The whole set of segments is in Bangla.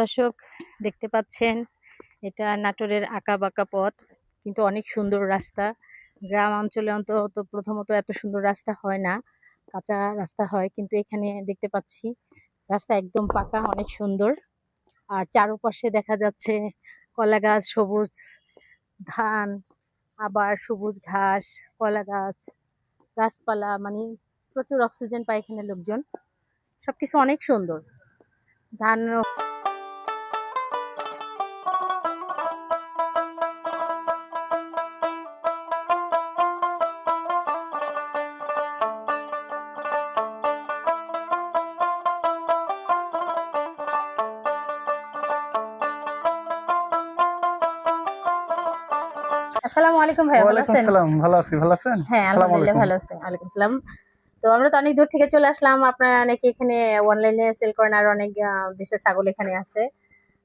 দর্শক দেখতে পাচ্ছেন, এটা নাটোরের আঁকা বাঁকা পথ, কিন্তু অনেক সুন্দর রাস্তা। গ্রাম অঞ্চলে অন্তত প্রথমত এত সুন্দর রাস্তা হয় না, কাঁচা রাস্তা হয়, কিন্তু এখানে দেখতে পাচ্ছি রাস্তা একদম পাকা, অনেক সুন্দর। আর চারপাশে দেখা যাচ্ছে কলা গাছ সবুজ ধান, আবার সবুজ ঘাস কলা গাছ গাছপালা মানে প্রচুর অক্সিজেন পায় এখানে লোকজন। সবকিছু অনেক সুন্দর। ধান আসসালামু আলাইকুম ভাই ভালো আছেন? আসসালাম ভালো আছি ভালো আছেন? হ্যাঁ আলহামদুলিল্লাহ। ভালো আছে ওয়ালাইকুম আসসালাম। তো আমরা তো অনেক দূর থেকে চলে আসলাম আপনারা নাকি এখানে অনলাইনে সেল করেন আর অনেক দেশের ছাগল এখানে আছে।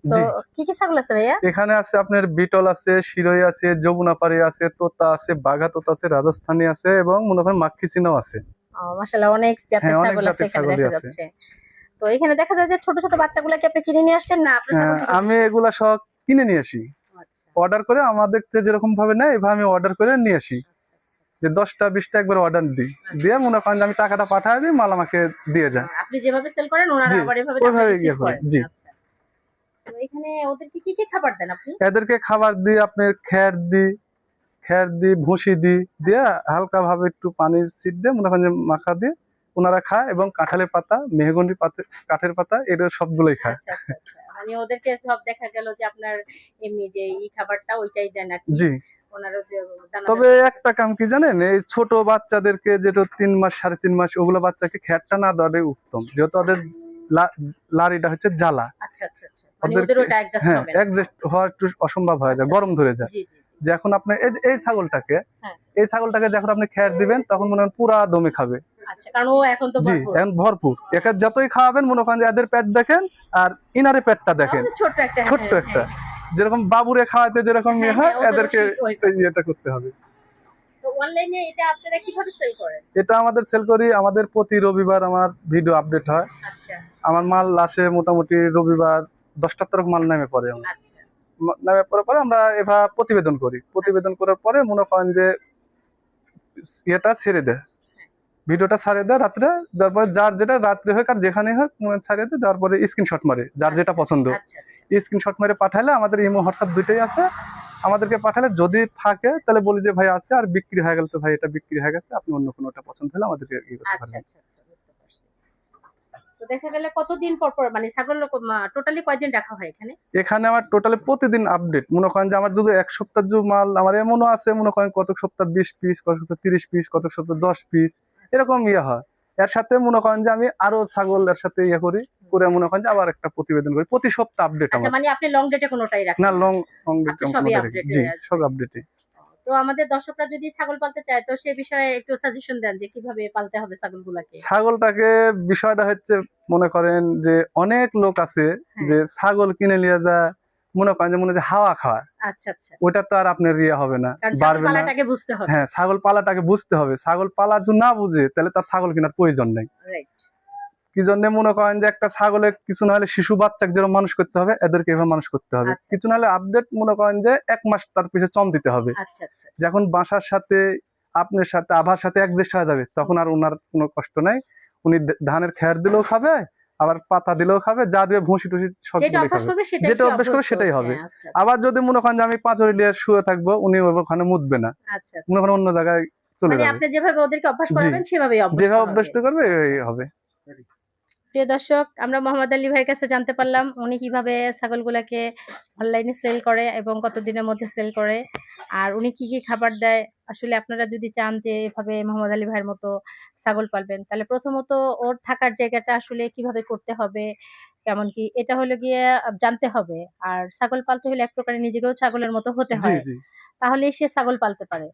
তো কি কি ছাগল আছে ভাইয়া? এখানে আছে আপনার বিটল আছে শিরোই আছে যমুনাপাড়ি আছে তোতা আছে বাঘা তোতা আছে রাজস্থানী আছে এবং মনে করেন মাক্কি চিনাও আছে মাশাআল্লাহ অনেক জাতের হ্যাঁ, ছাগল আছে এখানে দেখা যাচ্ছে। তো এখানে দেখা যায় যে ছোট ছোট বাচ্চাগুলোকে আপনি কিনে নিয়ে আসছেন না আপনার ছাগল হ্যাঁ, আমি এগুলা সব কিনে নিয়ে আসি। অর্ডার করে আমাদের যেরকম ভাবে নেয় এভাবে আমি অর্ডার করে নিয়ে আসি। আচ্ছা, আচ্ছা, যে দশটা বিশটা একবার অর্ডার দিই। দিয়ে মনে করেন যে আমি টাকাটা পাঠায় দিই মাল আমাকে দিয়ে যায়। আচ্ছা। আপনি যেভাবে সেল করেন ওনারা আবার এভাবে ওইভাবে ইয়ে করে, জি। আচ্ছা। এখানে ওদেরকে কি কি খাবার দেন আপনি? এদেরকে খাবার দিই আপনার খ্যার দিই খ্যার দিই ভুসি দিই। দিয়ে হালকা ভাবে একটু পানির সিট দিয়ে মনে করেন যে মাখা দিয়ে ওনারা খায় এবং কাঁঠালের পাতা মেহগনি পাতা কাঠের পাতা এটা সবগুলোই খায়। আচ্ছা আচ্ছা আচ্ছা। মানে ওদেরকে সব দেখা গেল যে আপনার এমনি যে এই খাবারটা ওইটাই দেন আর কি। জি। তবে একটা কাম কি জানেন? এই ছোট বাচ্চাদেরকে যেটা তিন মাস সাড়ে তিন মাস ওগুলো বাচ্চাকে খ্যারটা না দেওয়াটাই উত্তম। যেহেতু ওদের লারিটা হচ্ছে জ্বালা। আচ্ছা আচ্ছা আচ্ছা। মানে হ্যাঁ অ্যাডজাস্ট হওয়া একটু অসম্ভব হয়ে যায় গরম ধরে যায়। যে এখন আপনি এই এই ছাগলটাকে হ্যাঁ। এই ছাগলটাকে যখন আপনি খ্যার দিবেন তখন মনে হয় পুরা দমে খাবে। আচ্ছা কারণ ও এখন তো জি ভরপুর। এখন ভরপুর। একে যতই খাওয়াবেন মনে করেন এদের পেট দেখেন আর ইনারে পেটটা দেখেন। ছোট্ট একটা ছোট্ট হ্যাঁ, একটা। হ্যাঁ। যেরকম বাবুরে খাওয়াতে যেরকম ইয়ে হ্যাঁ, হয় হ্যাঁ, এদেরকে ঠিক ওই- এই ইয়েটা করতে হবে। অনলাইনে এটা আপনারা কীভাবে সেল করেন? এটা আমাদের সেল করি আমাদের প্রতি রবিবার আমার ভিডিও আপডেট হয়। আচ্ছা। আমার মাল আসে মোটামুটি রবিবার দশটার তরফ মাল নামে পড়ে আমার। আচ্ছা। নামে পড়ার পরে আমরা এভাবে প্রতিবেদন করি। প্রতিবেদন করার পরে মনে করেন যে ইয়েটা ছেড়ে দেয়। ভিডিওটা ছাড়িয়ে দেয় রাত্রে তারপরে যার যেটা রাত্রে হোক আর যেখানে হোক ছাড়িয়ে দেয় তারপরে স্ক্রিনশট মারে যার যেটা পছন্দ। আচ্ছা আচ্ছা। স্ক্রিনশট মেরে পাঠালে আমাদের ইমো হোয়াটসঅ্যাপ দুইটাই আছে। আমাদেরকে পাঠালে যদি থাকে তাহলে বলি যে ভাই আছে আর বিক্রি হয়ে গেল তো ভাই এটা বিক্রি হয়ে গেছে। আপনি অন্য কোনোটা পছন্দ হলে আমাদেরকে ইয়ে করতে আচ্ছা পারবেন। আচ্ছা আচ্ছা বুঝতে পারছি। তো দেখা গেলে কতদিন পর পর মানে ছাগল টোটালি কয়দিন রাখা হয় এখানে? এখানে আমার টোটালি প্রতিদিন আপডেট মনে করেন যে আমার যদি এক সপ্তাহ যে মাল আমার এমনও আছে মনে করেন কত সপ্তাহ বিশ পিস কত সপ্তাহ তিরিশ পিস কত সপ্তাহ দশ পিস এরকম ইয়ে হয়। এর সাথে মনে করেন যে আমি আরও ছাগল এর সাথে ইয়ে করি করে মনে করেন যে আবার একটা প্রতিবেদন করি। প্রতি সপ্তাহ আপডেট আচ্ছা আমার। মানে আপনি লং ডেটে কোনোটাই রাখেন না? লং লং আপনি সবই update জি সব আপডেটে তো আমাদের দর্শকরা যদি ছাগল পালতে চায় তো সে বিষয়ে একটু সাজেশন দেন যে কীভাবে পালতে হবে ছাগলগুলাকে। ছাগলটাকে বিষয়টা হচ্ছে মনে করেন যে অনেক লোক আছে হ্যাঁ। যে ছাগল কিনে নিয়ে যায় মনে করেন যে মনে হয় যে হাওয়া খাওয়া আচ্ছা আচ্ছা। ওটা তো আর আপনার ইয়ে হবে না বাড়বে না। হ্যাঁ ছাগল পালাটাকে বুঝতে হবে। ছাগল পালা যদি না বুঝে তাহলে তার ছাগল কেনার প্রয়োজন নেই। কি জন্য মনে করেন যে একটা ছাগলে কিছু না হলে শিশু বাচ্চাকে যেরকম মানুষ করতে হবে এদেরকে এভাবে মানুষ করতে হবে। আচ্ছা, কিছু না হলে আপডেট মনে করেন যে এক মাস তার পিছনে চম দিতে হবে। যখন বাসার সাথে আপনার সাথে আভার সাথে অ্যাডজাস্ট হয়ে যাবে তখন আর ওনার কোনো কষ্ট নাই। উনি ধানের খেয়ার দিলেও খাবে আবার পাতা দিলেও খাবে যা দিয়ে ভুসি টুসি সব যেটা অভ্যাস করবে সেটাই হবে। আচ্ছা আবার যদি মনে করেন যে আমি পাঁচরি লিয়ে শুয়ে থাকব উনি ওখানে মুদবে না আচ্ছা আচ্ছা। মনে করেন অন্য জায়গায় চলে মানে যাবে আপনি যেভাবে ওদেরকে অভ্যাস। করাবেন সেভাবেই অভ্যাস যেভাবে হবে। করবে এই হবে প্রিয় দর্শক, আমরা মোহাম্মদ আলী ভাইয়ের কাছে জানতে পারলাম উনি কীভাবে ছাগলগুলাকে অনলাইনে সেল করে এবং কতদিনের মধ্যে সেল করে আর উনি কি কি খাবার দেয়। আসলে আপনারা যদি চান যে এভাবে মোহাম্মদ আলী ভাইয়ের মতো ছাগল পালবেন, তাহলে প্রথমত ওর থাকার জায়গাটা আসলে কীভাবে করতে হবে কেমন কি? এটা হলো গিয়ে জানতে হবে। আর ছাগল পালতে হলে এক প্রকারে নিজেকেও ছাগলের মতো হতে হয়। তাহলে সে ছাগল পালতে পারে।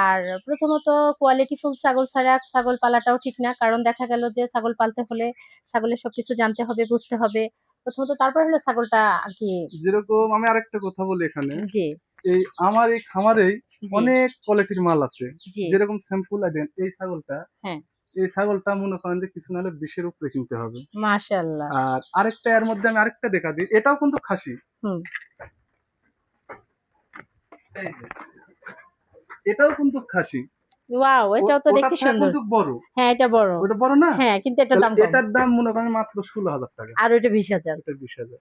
আর প্রথমত কোয়ালিটিফুল ছাগল ছাড়া ছাগল পালাটাও ঠিক না। কারণ দেখা গেল যে ছাগল পালতে হলে ছাগলের সবকিছু জানতে হবে বুঝতে হবে। প্রথমত তারপর হলো ছাগলটা আর কি যেরকম আমি আরেকটা কথা বলি এখানে। জি। এই আমার এই খামারেই অনেক কোয়ালিটির মাল আছে। যেরকম স্যাম্পল আছে এই ছাগলটা হ্যাঁ। এই ছাগলটা মনে করেন যে কিছু নাহলে বিশের উপরে কিনতে হবে। মাশাআল্লাহ। আর আরেকটা এর মধ্যে আমি আরেকটা দেখা দিই এটাও কিন্তু খাসি। হুম। এটাও কিন্তু খাসি। ওয়াও এটাও তো দেখতে সুন্দর। কিন্তু বড়। হ্যাঁ এটা বড়। ওটা বড় না? হ্যাঁ কিন্তু এটার দাম এটার দাম মনে করেন মাত্র ষোলো হাজার টাকা। আর বিশ হাজার। এটা বিশ হাজার।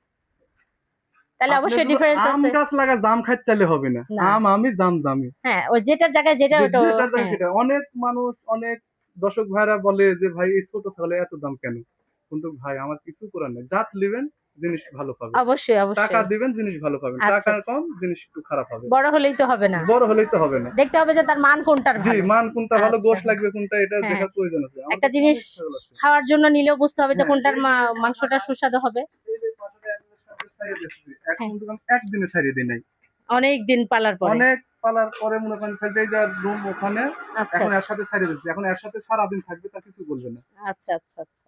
তাহলে অবশ্যই শুধু ডিফারেন্স আম গাছ লাগা জাম চাইলে হবে না। না। আম আমি জাম জামি। হ্যাঁ ওই যেটার জায়গায় যেটা ওটা হ্যাঁ। সেটা। অনেক মানুষ অনেক দর্শক ভাইরা বলে যে ভাই এই ছোট ছাগলের এত দাম কেন? কিন্তু ভাই আমার কিছু করার নেই। জাত নেবেন জিনিস ভালো পাবেন। অবশ্যই অবশ্যই। টাকা দিবেন জিনিস ভালো পাবেন। আচ্ছা, টাকা আচ্ছা। কম জিনিস একটু খারাপ হবে। বড় হলেই তো হবে না। বড় হলেই তো হবে না। দেখতে হবে যে তার মান কোনটার জি মান কোনটা ভালো আচ্ছা। গোশ লাগবে কোনটা এটা হ্যাঁ। দেখার প্রয়োজন আছে। একটা জিনিস। খাওয়ার জন্য নিলেও বুঝতে হবে যে হ্যাঁ, কোনটার মাংসটা সুস্বাদু হবে। হ্যাঁ। একদিনে ছাড়িয়ে দিই নাই। অনেক দিন পালার পরে। অনেক পালার পরে মনে করেন এই যে রুম ওখানে আচ্ছা এখন এর সাথে ছাড়িয়ে দিচ্ছি এখন এর সাথে সারাদিন থাকবে তা কিছু বলবে না। আচ্ছা আচ্ছা আচ্ছা।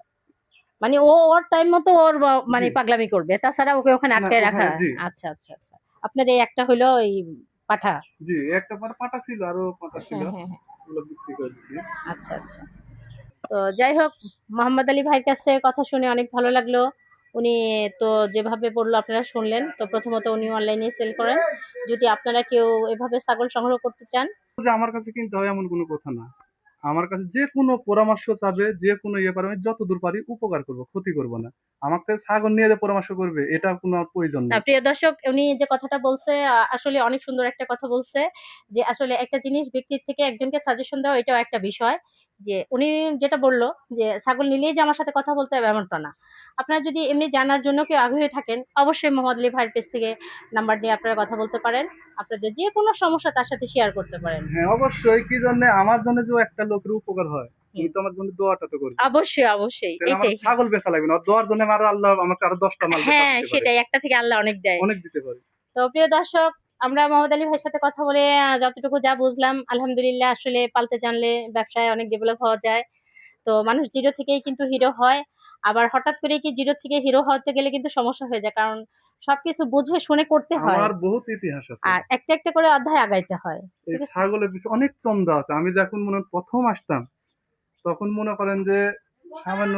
মানে ও ওর টাইম মতো ওর মানে পাগলামি করবে। তাছাড়া ওকে ওখানে আটকে রাখা আচ্ছা আচ্ছা আচ্ছা। আপনার এই একটা হলো এই পাঠা? জি একটা পর পাটা ছিল আরও পাটা ছিল। হ্যাঁ হ্যাঁ হ্যাঁ। বিক্রি করে দিচ্ছি আচ্ছা আচ্ছা। তো যাই হোক মোহাম্মদ আলী ভাইয়ের কাছে কথা শুনে অনেক ভালো লাগল। উনি তো যেভাবে বলল আপনারা শুনলেন তো প্রথমত উনি অনলাইনে সেল করেন। যদি আপনারা কেউ এভাবে ছাগল সংগ্রহ করতে চান। যে আমার কাছে কিনতে হয় এমন কোনো কথা না। আমার কাছে যে কোনো পরামর্শ চাবে যে কোনো ইয়ে পারে আমি যত দূর পারি উপকার করব ক্ষতি করব না। আমার কাছে ছাগল নিয়ে যে পরামর্শ করবে এটা কোনো প্রয়োজন না প্রিয় দর্শক উনি যে কথাটা বলছে আসলে অনেক সুন্দর একটা কথা বলছে যে আসলে একটা জিনিস ব্যক্তির থেকে একজনকে সাজেশন দেওয়া এটাও একটা বিষয়। যে উনি যেটা বলল যে ছাগল নিলেই যে আমার সাথে কথা বলতে হবে এমনটা না। আপনারা যদি এমনি জানার জন্য কেউ আগ্রহী থাকেন অবশ্যই মোহাম্মদ আলী ভাইয়ের পেজ থেকে নাম্বার নিয়ে আপনারা কথা বলতে পারেন। আপনাদের যে কোনো সমস্যা তার সাথে শেয়ার করতে পারেন। হ্যাঁ অবশ্যই। কি জন্য? আমার জন্য যে একটা লোকের উপকার হয় তুমি তো আমার জন্য দোয়াটা তো করবে। অবশ্যই অবশ্যই। এটাই। ছাগল বেচা লাগবে না। দোয়ার জন্য আমার আল্লাহ আমাকে আরও দশটা মাল হ্যাঁ সেটাই। একটা থেকে আল্লাহ অনেক দেয়। অনেক দিতে পারে। তো প্রিয় দর্শক আমরা মোহাম্মদ আলী ভাইয়ের সাথে কথা বলে যতটুকু যা বুঝলাম আলহামদুলিল্লাহ আসলে পালতে জানলে ব্যবসায় অনেক ডেভেলপ হওয়া যায়। তো মানুষ জিরো থেকেই কিন্তু হিরো হয়। আবার হঠাৎ করে কি জিরো থেকে হিরো হতে গেলে কিন্তু সমস্যা হয়ে যায় কারণ সবকিছু বুঝে শুনে করতে হয়। আমার বহুত ইতিহাস আছে। আর একটা একটা করে অধ্যায় আগাইতে হয়। এই ছাগলের পিছনে অনেক চন্দা আছে। আমি যখন মনে প্রথম আসতাম তখন মনে করেন যে সামান্য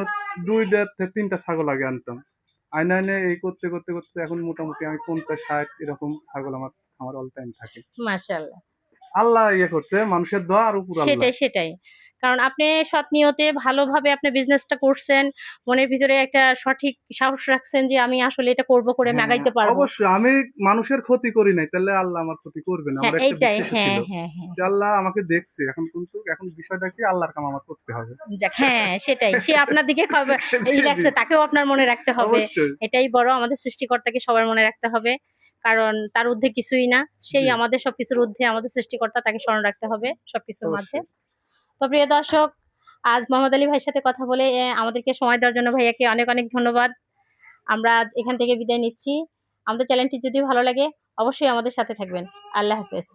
দুইটা থেকে তিনটা ছাগল আগে আনতাম। আইনে আইনে এই করতে করতে করতে এখন মোটামুটি আমি পঞ্চাশ ষাট এরকম ছাগল আমার আমার অল টাইম থাকে। মাশাআল্লাহ। আল্লাহ ইয়ে করছে মানুষের দোয়া আর উপর আল্লাহ। সেটাই সেটাই। কারণ আপনি সৎ নিয়তে ভালোভাবে আপনি বিজনেসটা করছেন মনের ভিতরে একটা সঠিক সাহস রাখছেন যে আমি আসলে এটা করব করে আমি হ্যাঁ, পারব। অবশ্যই আমি মানুষের ক্ষতি করি নাই তাহলে আল্লাহ আমার ক্ষতি করবে না হ্যাঁ আমার একটা বিশ্বাস হ্যাঁ ছিল যে আল্লাহ আমাকে দেখছে এখন কিন্তু এখন বিষয়টা কি আল্লাহর কাম আমার করতে হবে। হ্যাঁ সেটাই সে আপনার দিকে রাখছে তাকেও আপনার মনে রাখতে হবে। এটাই বড় আমাদের সৃষ্টিকর্তাকে সবার মনে রাখতে হবে কারণ তার ঊর্ধ্বে কিছুই না সেই আমাদের সবকিছুর ঊর্ধ্বে আমাদের সৃষ্টিকর্তা তাকে স্মরণ রাখতে হবে সবকিছুর মাঝে। তো প্রিয় দর্শক, আজ মোহাম্মদ আলী ভাইয়ের সাথে কথা বলে আমাদেরকে সময় দেওয়ার জন্য ভাইয়াকে অনেক অনেক ধন্যবাদ। আমরা আজ এখান থেকে বিদায় নিচ্ছি। আমাদের চ্যানেলটি যদি ভালো লাগে, অবশ্যই আমাদের সাথে থাকবেন। আল্লাহ হাফেজ।